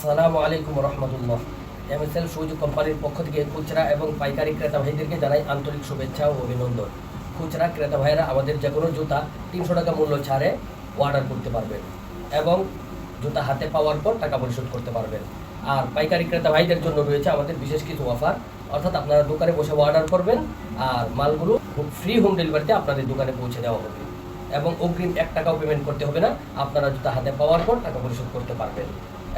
আসসালামু আলাইকুম রহমতুল্লাহ। এমএসএল সুযোগ কোম্পানির পক্ষ থেকে খুচরা এবং পাইকারি ক্রেতা ভাইদেরকে জানাই আন্তরিক শুভেচ্ছা ও অভিনন্দন। খুচরা ক্রেতা ভাইয়েরা আমাদের যে কোনো জুতা তিনশো টাকা মূল্য ছাড়ে অর্ডার করতে পারবেন এবং জুতা হাতে পাওয়ার পর টাকা পরিশোধ করতে পারবেন। আর পাইকারি ক্রেতা ভাইদের জন্য রয়েছে আমাদের বিশেষ কিছু অফার। অর্থাৎ আপনারা দোকানে বসে অর্ডার করবেন আর মালগুলো ফ্রি হোম ডেলিভারিতে আপনাদের দোকানে পৌঁছে দেওয়া হবে। এবং অগ্রিম এক টাকাও পেমেন্ট করতে হবে না। আপনারা জুতা হাতে পাওয়ার পর টাকা পরিশোধ করতে পারবেন।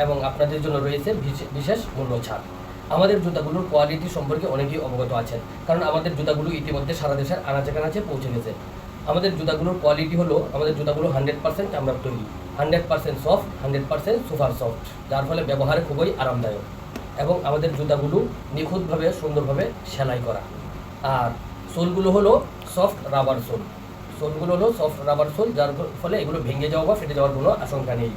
এবং আপনাদের জন্য রয়েছে বিশেষ মূল্য ছাড় আমাদের জুতাগুলোর কোয়ালিটি সম্পর্কে অনেকেই অবগত আছেন, কারণ আমাদের জুতাগুলো ইতিমধ্যে সারা দেশের আনাচে কানাচে পৌঁছে গেছে। আমাদের জুতাগুলোর কোয়ালিটি হলো, আমাদের জুতাগুলো হান্ড্রেড পার্সেন্ট চামড়ার তৈরি hundred percent soft hundred percent super soft যার ফলে ব্যবহারে খুবই আরামদায়ক। এবং আমাদের জুতাগুলো নিখুঁতভাবে, সুন্দরভাবে সেলাই করা। আর সোলগুলো হলো সফট রাবার সোল। সোলগুলো হলো সফট রাবার সোল, যার ফলে এগুলো ভেঙে যাওয়া বা ফেটে যাওয়ার কোনো আশঙ্কা নেই।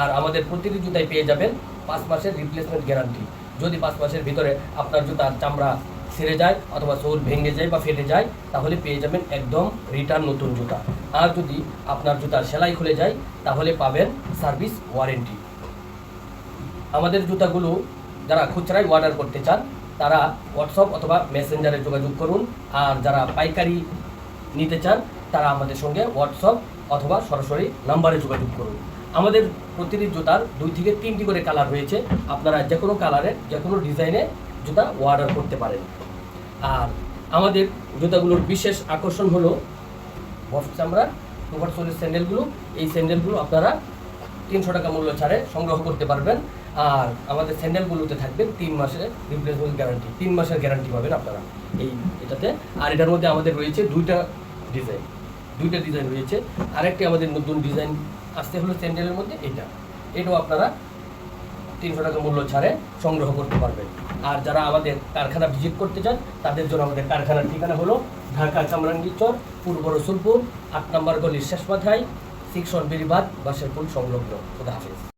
আর আমাদের প্রতিটি জুতায় পেয়ে যাবেন পাঁচ মাসের রিপ্লেসমেন্ট গ্যারান্টি যদি পাঁচ মাসের ভিতরে আপনার জুতার চামড়া ছিঁড়ে যায় অথবা সোল ভেঙে যায় বা ফেটে যায়, তাহলে পেয়ে যাবেন একদম রিটার্ন নতুন জুতা। আর যদি আপনার জুতার সেলাই খুলে যায়, তাহলে পাবেন সার্ভিস ওয়ারেন্টি আমাদের জুতাগুলো যারা খুচরায় অর্ডার করতে চান, তারা হোয়াটসঅ্যাপ অথবা মেসেঞ্জারে যোগাযোগ করুন। আর যারা পাইকারি নিতে চান, তারা আমাদের সঙ্গে হোয়াটসঅ্যাপ অথবা সরাসরি নাম্বারে যোগাযোগ করুন। আমাদের প্রতিটি জুতার দুই থেকে তিনটি করে কালার রয়েছে আপনারা যে কোনো কালারের যে কোনো ডিজাইনে জুতা অর্ডার করতে পারেন। আর আমাদের জুতাগুলোর বিশেষ আকর্ষণ হলো বফ চামড়ার সোলের স্যান্ডেলগুলো এই স্যান্ডেলগুলো আপনারা তিনশো টাকা মূল্য ছাড়ে সংগ্রহ করতে পারবেন। আর আমাদের স্যান্ডেলগুলোতে থাকবে তিন মাসের রিপ্লেসমেন্ট গ্যারান্টি তিন মাসের গ্যারান্টি পাবেন আপনারা এই এটাতে। আর এটার মধ্যে আমাদের রয়েছে দুইটা ডিজাইন দুইটা ডিজাইন রয়েছে। আরেকটি আমাদের নতুন ডিজাইন আসতে হলো স্যান্ডেলের মধ্যে, এটা। এটাও আপনারা তিনশো টাকা মূল্য ছাড়ে সংগ্রহ করতে পারবেন। আর যারা আমাদের কারখানা ভিজিট করতে চান, তাদের জন্য আমাদের কারখানার ঠিকানা হলো ঢাকা চামরাঙ্গি চর, পূর্ব রসুলপুর, আট নম্বর গলির শেষ মাথায় সিক্সন বেরিবাদ, বাসেরপুর সংলগ্ন। খুদা হাফিজ।